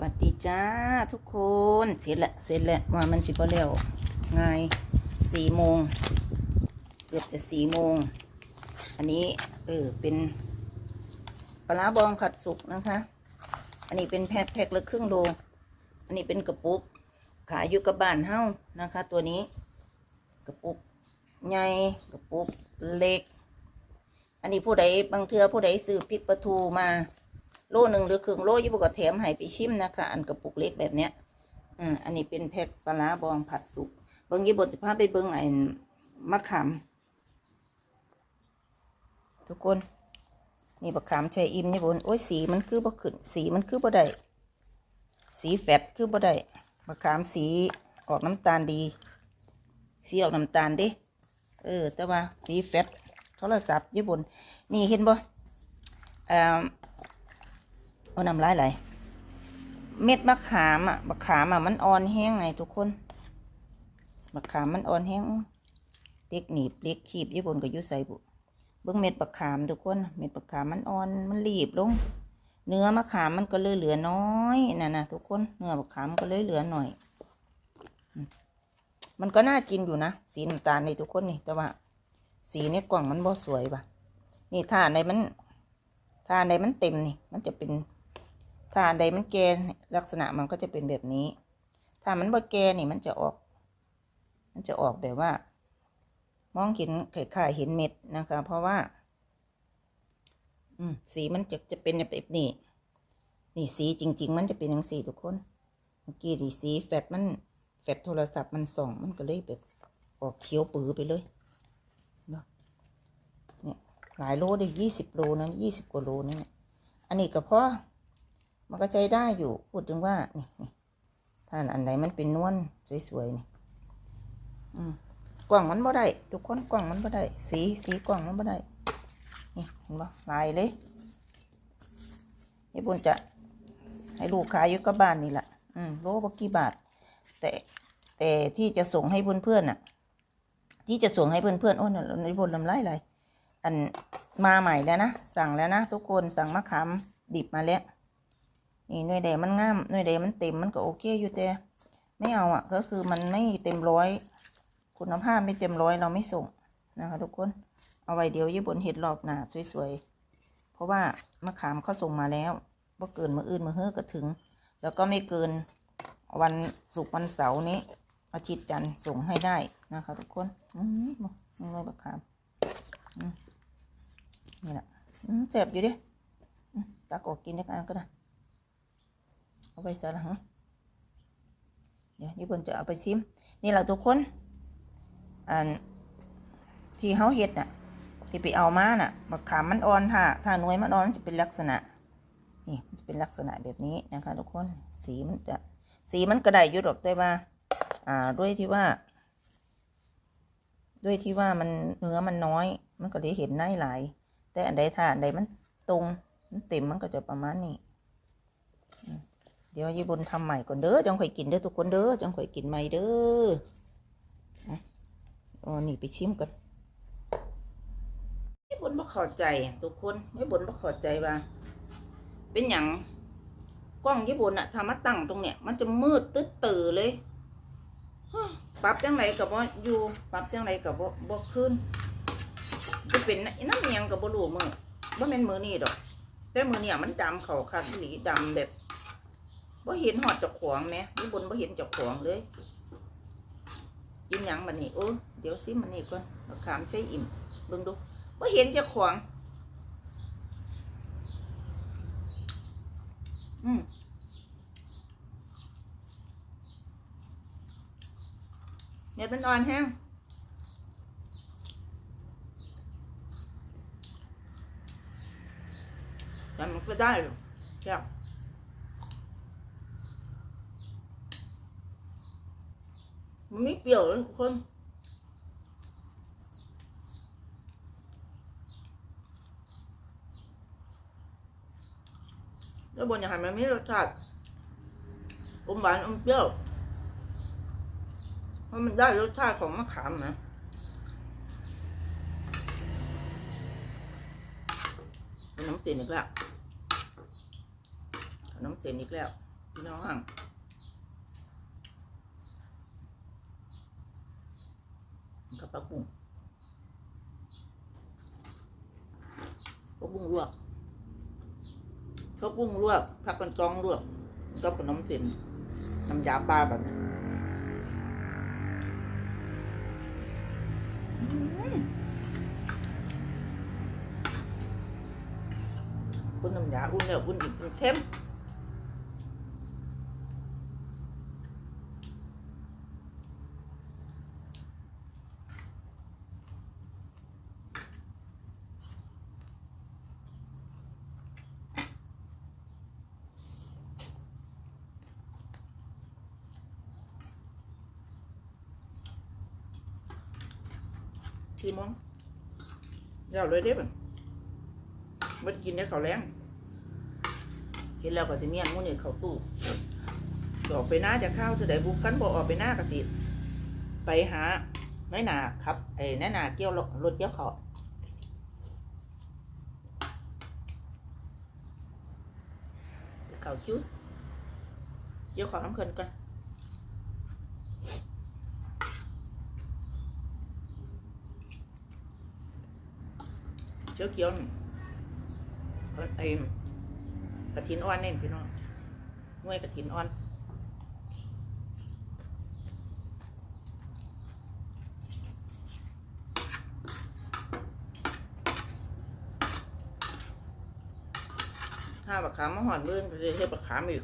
สวัสดีจ้าทุกคนเสร็จแล้วเสร็จแล้วว่ามันสิบเร็วง่ายสี่โมงเกือบจะสี่โมง อันนี้เออเป็นปลาร้าบองผัดสุกนะคะ อันนี้เป็นแพ็คแพ็คละครึ่งโลอันนี้เป็นกระปุก ขายอยู่กับบ้านเฮ้านะคะ ตัวนี้กระปุกใหญ่กระปุกเล็ก อันนี้ผู้ใดบางเทือผู้ใดซื้อพริกปลาทูมา โลหนึ่งหรือครึ่งโลยี่บุกแถมให้ไปชิมนะคะ อันกระปุกเล็กแบบเนี้ยอือันนี้เป็นแพ็คปลาร้าบองผัดสุกเบิ้งยี่บทจะพาไปเบิ้งไอ้มะขามทุกคน นี่บักขามชัยอิมนี่บนโอ้ยสีมันคือบ่ขึ้นสีมันคือบ่ได้สีแฟดคือบ่ได้บักขามสีออกน้ำตาลดี สีออกน้ำตาลด้เออ แต่ว่าสีแฟดโทรศัพท์ญี่ปุ่นนี่เห็นบ่อ่า เอาน้ำลายไหลเม็ดมะขามอะมะขามอะมันอ่อนแห้งไงทุกคนมะขามมันอ่อนแห้งเล็กหนีบเล็กขีบญี่ปุ่นก็อยุใส่บุเบิ้องเม็ดมะขามทุกคนเม็ดมะขามมันอ่อนมันรีบลง เนื้อมะขามมันก็เลยเหลือน้อยน่ะนะทุกคนเนื้อมะขามก็เลยเหลือหน่อย มันก็น่ากินอยู่นะสีน้ำตาลนี่ทุกคนนี่แต่ว่า สีในกล่องมันบ่สวยป่ะ นี่ถ้าในมันถ้าอันมันเต็มนี่ มันจะเป็น ถ้าอันใดมันแก่นี่ลักษณะมันก็จะเป็นแบบนี้ ถ้ามันบ่แก่นี่มันจะออก มันจะออกแบบว่า มองเห็นคล้ายๆเห็นเม็ดนะคะ เพราะว่า อืมสีมันจะจะเป็นแบบนี้นี่สีจริง ๆ มันจะเป็นอย่างสีทุกคนเมื่อกี้ดีสีแฟดมันแฟดโทรศัพท์มันส่องมันก็เลยแบบออกเขียวปื้อไปเลยเนาะเนี่ยหลายโลเลยยี่สิบโลนะยี่สิบกว่าโลนี่เนี่ยอันนี้ก็เพราะ มันก็ใจได้อยู่พูดถึงว่านี่นี่ถ้าอันไหนมันเป็นนวลสวยๆนี่อืมกล่องมันบ่ได้ทุกคนกล่องมันบ่ได้สีสีกล่องมันบ่ได้นี่เห็นปะลายเลยนี่บุญจะให้ลูกขายอยู่กับบ้านนี่แหละอืมโลบกี่บาท แต่แต่ที่จะส่งให้เพื่อนๆน่ะ ที่จะส่งให้เพื่อนๆโอ้ยในบนลำไรไรอันมาใหม่แล้วนะสั่งแล้วนะทุกคนสั่งมะขามดิบมาแล้ว นี่หน่วยแดมันงามหน่วยแดมันเต็มมันก็โอเคอยู่แต่ไม่เอาอะ ก็คือมันไม่เต็มร้อย คุณภาพไม่เต็มร้อยเราไม่ส่งนะคะ ทุกคนเอาไว้เดี๋ยวญี่ปุ่นเห็ดรอบหนาสวยๆ เพราะว่ามะขามเขาส่งมาแล้วว่าเกินมืออื่นมือเฮือก็ถึง แล้วก็ไม่เกินวันศุกร์วันเสาร์นี้ อาทิตย์จันทร์ส่งให้ได้นะคะ ทุกคนอืมนี่เลยมะขามนี่แหละอืมเจ็บอยู่ดิตักออกกินด้วยกันก็ได้ เอาไปสละฮะเดี๋ยวญี่ปุ่นจะเอาไปซิม นี่แหละทุกคนอันที่เขาเห็ดน่ะ ที่ไปเอามาน่ะมะขามมันอ่อนถ้าถ้าน่วยมันอ่อนจะเป็นลักษณะ นี่จะเป็นลักษณะแบบนี้นะคะ ทุกคน สีมันจะ สีมันก็ไดยุดหรอกแต่ว่า อ่า ด้วยที่ว่า ด้วยที่ว่ามันเนื้อมันน้อย มันก็เลยเห็นในหลาย แต่อันใดถ้าอันใดมันตรงมันเต็มมันก็จะประมาณนี้ ดี๋ยวยี่บนทำใหม่ก่อนเด้อจังค่อยกินเด้อทุกคนเด้อจังค่อยกินใหม่เด้ออะอ๋อนี่ไปชิมกันยี่บนบ่เข้าใจทุกคนยี่บนบ่เข้าใจว่า เป็นอย่างกล้องยี่บนอะถ้ามาตั้งตรงเนี้ยมันจะมืดตึ๊ดตื่อเลยปรับจังไรกับว่าอยู่ปรับจังไรกับว่าบ่ขึ้นจะเป็นน้ำเนียงกับบ่รูมือบ่แม่นมือนี่ดอก แต่มือเนี่ยมันดำเขาคักอีหลีดำแบบ บ่เห็นหอดจักขวางแหมนี่บนบ่เห็นจักขวางเลยกินยังบัดนี้โอ้เดี๋ยวซิมันนี่ก่อนมะขามใช้อิ่มเบิ่งดูบ่เห็นจักขวางอืมเน็ตมันอ่อนแห้งแต่มันก็ได้อยู่แซ่บ มันไม่เปรี้ยวเลยทุกคนแล้วบนอย่างไรมันมีรสชาติอมหวานอมเปรี้ยวเพราะมันได้รสชาติของมะขามนะน้ำจีนอีกแล้วน้ำเจนอีกแล้วพี่น้องห่างกับปลากุ้งป ลวกข้าวปุ้งลวกผักกันจองลวกกับขนมเส้นน้ำยาปลาแบบนี้พุ่นน้ำยาอุ่นแล้วอุ่นอีกเข้ม สี่โมงเดี๋ยวเลยเด้บ่มันกินได้เขาแรงกินแล้วก็สิเมียนหมื้อนี้เขาตู้ออกไปหน้าจะเข้าจะได้บุกกันบ่ออกไปหน้าก็สิไปหาน้อยหนาครับไอ้น้อยหนาเกี่ยวรถเกี่ยวเขาวไปเขาคิ้วเกี่ยวเขาวน้ำเคินกัน เชื้อเขียวนี่ไอ้กระถินอ่อนเน่นพี่น้องหน่วยกระถินอ่อนถ้าบักขามมาหอนเรื่องก็จะเทบักขามอีก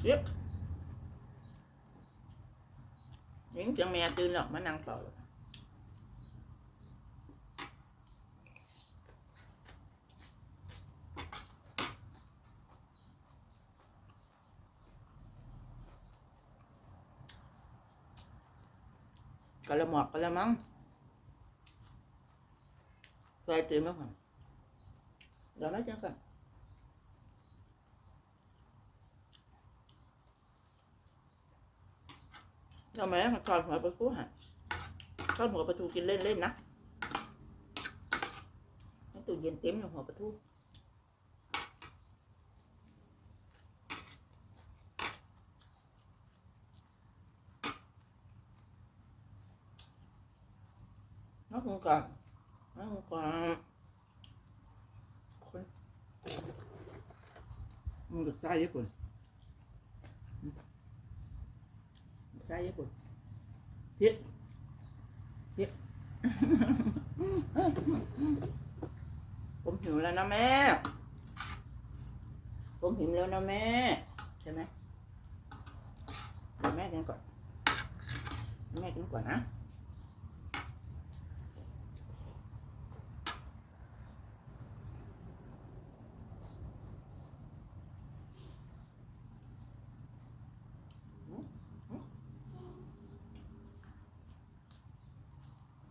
เช็ด จังแม่ตื่นหรอกมานั่งต่อก็ละหมอกก็ละมั้งใส่ตื่นมาก่อนเดี๋ยวนจังก่น ทำไมมันทอดหัวปลาทูฮะทอดหัวปลาทูกินเล่นๆนะตู้เย็นเต็มอยู่หัวปลาทูน้องคงก่อนน้องก่อนคนมึงดึกใจญี่ปุ่น ใช่ญี่ปุ่นเฮ็ดเฮ็ดผมหิวแล้วนะแม่ ผมหิวแล้วนะแม่ ใช่ไหมแม่กินก่อน แม่กินก่อนนะ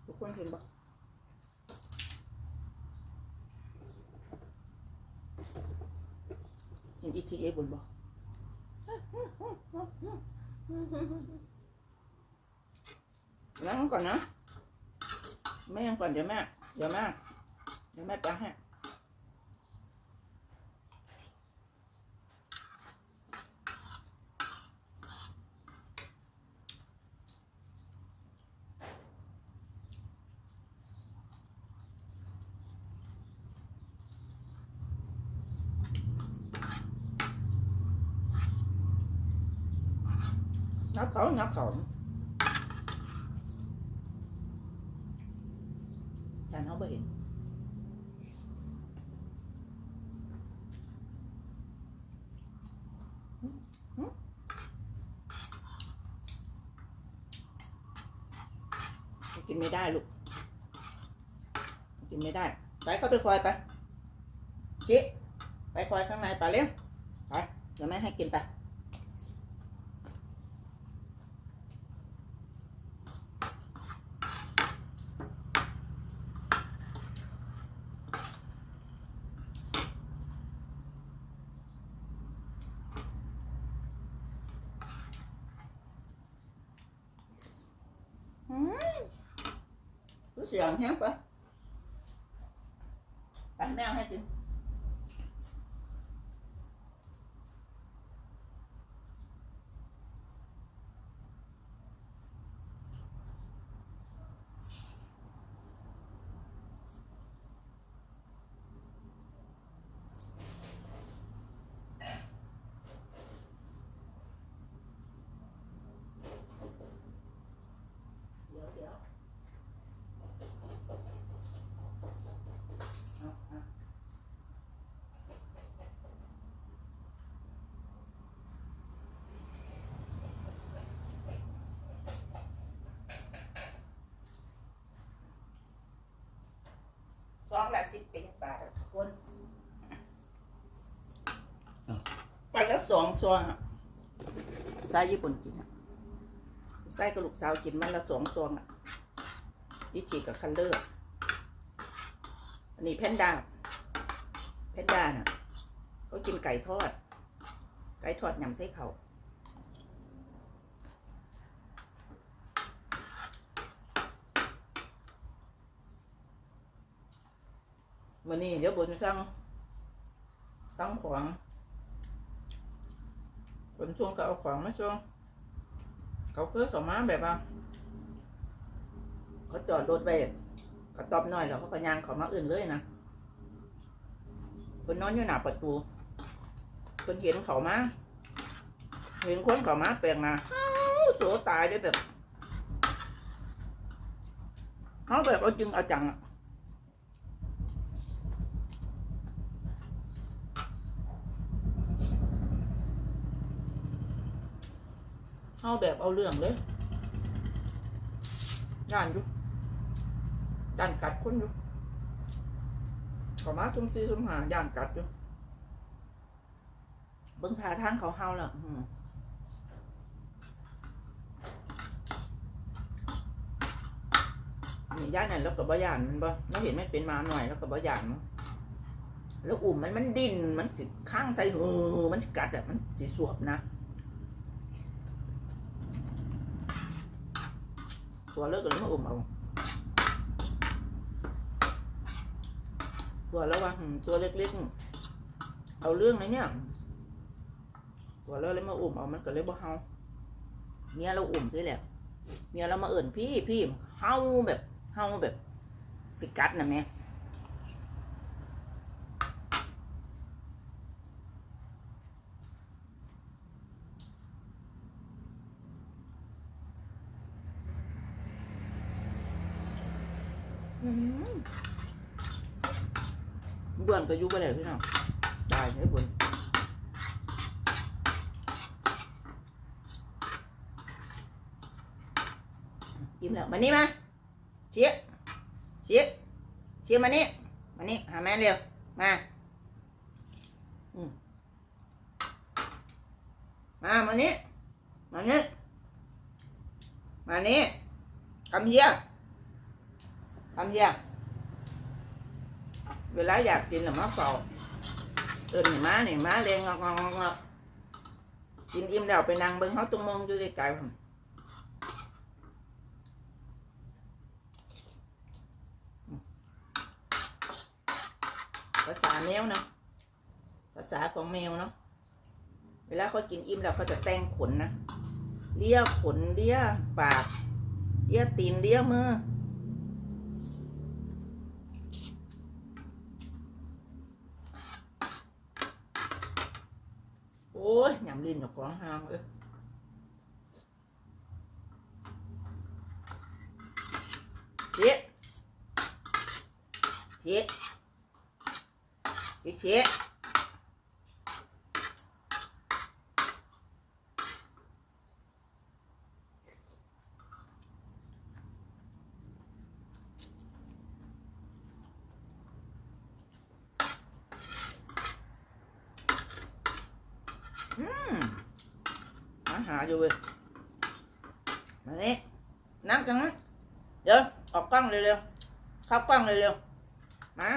ทุก คนเห็นบอกเห็นอีทีเอบนบ่นั่งก่อนนะแม่ยังก่อนเดี๋ยวแม่เดี๋ยวแม่เดี๋ยวแม่แปลงให้ เอานับสองจานเขาไปเห็นกินไม่ได้ลูก กินไม่ได้ ไปเข้าไปคอยไปชิไปคอยข้างในไปเร็วไปเดี๋ยวแม่ให้กินไป รู้เสียงแห้งปะไปแม่เอาให้กินเดี๋ยวเดี๋ยวเอาเอาซ องละสิบเป็นบาทอะทุกคนไปแล้วสองซองอะใส่ญี่ปุ่นกินอะใส่กับลูกสาวกินมันละสองซองอะอิจิกับคันเลอร์อันนี้แพนด้าแพนด้าน่ะเขากินไก่ทอด ไก่ทอดยำไส้เขา วันนี้เดี๋ยวบนสั่งสั่งของบนช่วงก็เอาของมาช่วงเขาเคยสมาแบบว่าเขาจอดรถไว้กระตอบหน่อยแล้วเขาก็ยางเขามาอื่นเลยนะคนนอนอยู่หน้าประตูคนเห็นเขามาเห็นคนเขามาแปลงมาอ้าวโสตายได้แบบเขาแบบเอาจริงเอาจังอะ เอาแบบเอาเรื่องเลยย่านอยู่ย่านกัดคนอยู่ขามาจุ่มซีจุ่มหาย่านกัดอยู่เบิ่งทาทางเขาเฮาแล้วอืมนี่ย่านนั่นแล้วก็บ่ย่านมันบ่เราเห็นมันเป็นมาหน่อยแล้วก็บ่ย่านมั้งแล้วอุ่มมันมันดิ้นมันสิข้างใส่เออมันกัดอะมันสิสวบนะ ตัวเลิกกันแล้วมาอุ่มเอาตัวแล้วว่าตัวเล็กๆเอาเรื่องเลยเนี่ยตัวเล้วเลยมาอุ่มเอามันก็เลยบ่เฮาเมียเราอุ่มที่แหละเมียเรามาเอิ่นพี่พี่เฮาแบบเฮาแบบสิกัดนะแม่ เบื่อนก็อยู่ไปแล้วพี่น้องตายให้บุญยิ้มแล้วมานี่มาเชี่ยเชี่ยเชี่ยมานี่มานี่หาแม่เร็วมามมามานี่มานี่มานี่คำเยี่ย คำยี่ยเวลาอยากกินหรือมาเฝ้าเอินนี่ม้านี่มาเรียงงอกงอกงอกงอกกินอิ่มแล้วไปนั่งเบิ่งเขาตุ้งมงอยู่ไกลๆภาษาแมวเนาะภาษาของแมวเนาะเวลาเขากินอิ่มแล้วเขาจะแต่งขนนะเลี้ยขนเลี้ยปากเลี้ยตีนเลี้ยมือ โอ้ยยำลิ้นกับของห้ามเอ้ยเจ๊เจ๊เจ๊เจ๊ มมา หาอยู่เว้ยมาเลยนับจังนั้นเดี๋ยวออกกล้องเร็วๆ เข้ากล้องเร็วๆ มา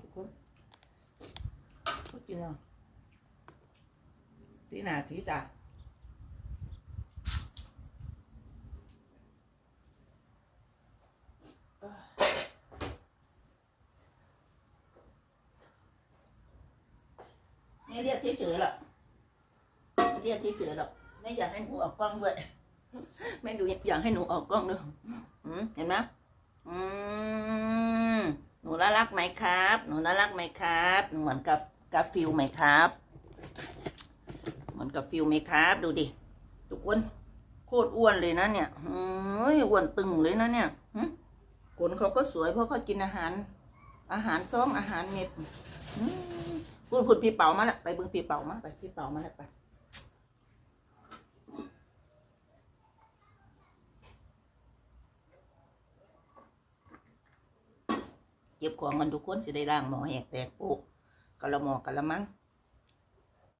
ทุกคนอะสีหน้าสีตา เรียกเฉยๆหรอกไม่เรียกเฉยๆหรอกไม่อยากให้หนูออกกล้องด้วยไม่ดูอยากให้หนูออกกล้องด้วยเห็นไหมอืมหนูน่ารักไหมครับ หนูน่ารักไหมครับ เหมือนกับกาฟิลไหมครับ เหมือนกับฟิลไหมครับ ดูดิทุกคนโคตรอ้วนเลยนะเนี่ยเฮ้ยอ้วนตึงเลยนะเนี่ยขนเขาก็สวยเพราะเขากินอาหาร อาหารซ้อมอาหารเม็ด พูดพูดพี่เป่ามาแล้วไปเบิ้งพี่เป่ามาไปพี่เป่ามาแล้วไปเก็บของกันทุกคนจะได้ล่างหมอแหกแตกโปะกะละหมอกะละมัง